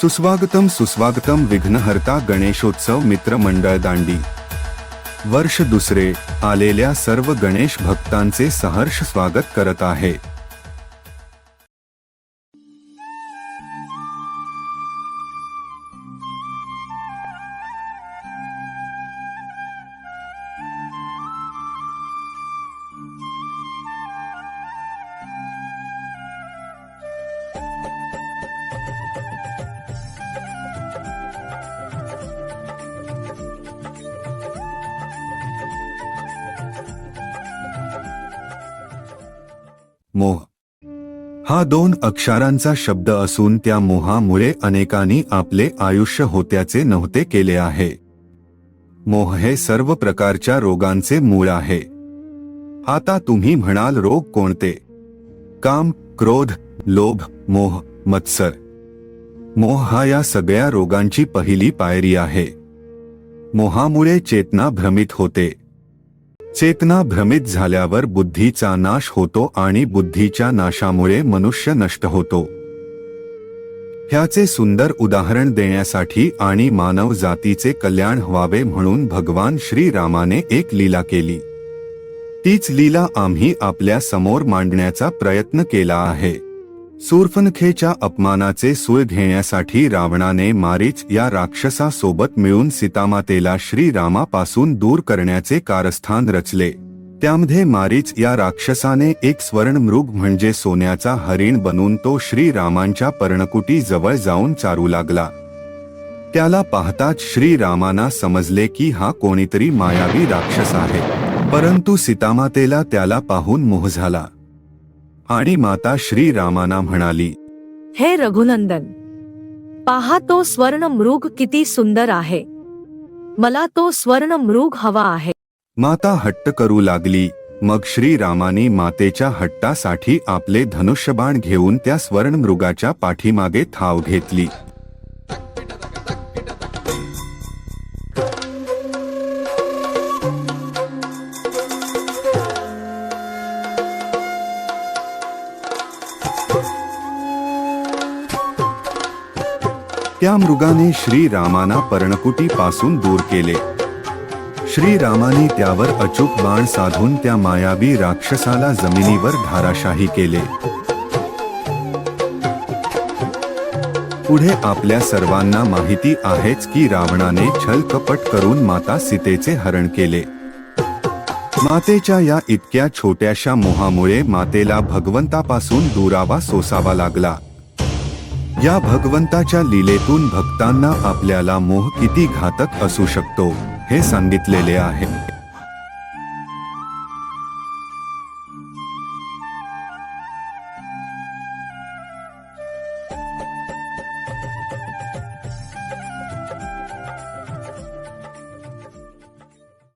सुस्वागतम सुस्वागतम विघ्नहर्ता गणेशोत्सव मित्रमंडळ दांडी. वर्ष दुसरे आलेल्या सर्व गणेश भक्तांचे सहर्ष स्वागत करत आहे. मोह. हा दोन अक्षरांचा शब्द असून त्या मोहामुळे अनेकांनी आपले आयुष्य होत्याचे नव्हते केले आहे. मोह हे सर्व प्रकारच्या रोगांचे मूळ आहे. आता तुम्ही म्हणाल रोग कोणते? काम क्रोध लोभ मोह मत्सर. मोह हा या सगळ्या रोगांची पहिली पायरी आहे. मोहामुळे चेतना भ्रमित होते. चेतना भ्रमित झाल्यावर बुद्धीचा नाश होतो आणि बुद्धीच्या नाशामुळे मनुष्य नष्ट होतो. ह्याचे सुंदर उदाहरण देण्यासाठी आणि मानव जातीचे कल्याण व्हावे म्हणून भगवान श्रीरामाने एक लीला केली. तीच लीला आम्ही आपल्यासमोर मांडण्याचा प्रयत्न केला आहे. सूर्फनखेच्या अपमानाचे सूळ घेण्यासाठी रावणाने मारीच या राक्षसासोबत मिळून सीतामातेला श्रीरामापासून दूर करण्याचे कारस्थान रचले. त्यामध्ये मारीच या राक्षसाने एक स्वर्ण मृग म्हणजे सोन्याचा हरिण बनून तो श्रीरामांच्या पर्णकुटी जवळ जाऊन चारू लागला. त्याला पाहताच श्रीरामांना समजले की हा कोणीतरी मायावी राक्षस आहे. परंतु सीतामातेला त्याला पाहून मोह झाला. आणि माता श्रीरामांना म्हणाली हे रघुनंदन पहा तो स्वर्ण मृग किती सुंदर आहे. मला तो स्वर्ण मृग हवा आहे. माता हट्ट करू लागली. मग श्रीरामाने मातेच्या हट्टासाठी आपले धनुष्यबाण घेऊन त्या स्वर्ण मृगाच्या पाठीमागे थाव घेतली. त्या मृगाने श्रीरामाना पर्णकुटी पासून दूर केले. श्रीरामाने त्यावर अचूक बाण साधून त्या मायावी राक्षसाला जमिनीवर धाराशाही केले. पुढे आपल्या सर्वांना माहिती आहेच की रावणाने छल कपट करून माता सीतेचे हरण केले. मातेच्या या इतक्या छोट्याशा मोहामुळे मातेला भगवंतापासून दुरावा सोसावा लागला. या भगवंताच्या लीलेतून भक्तांना आपल्याला मोह किती घातक असू शकतो हे सांगितलेले आहे.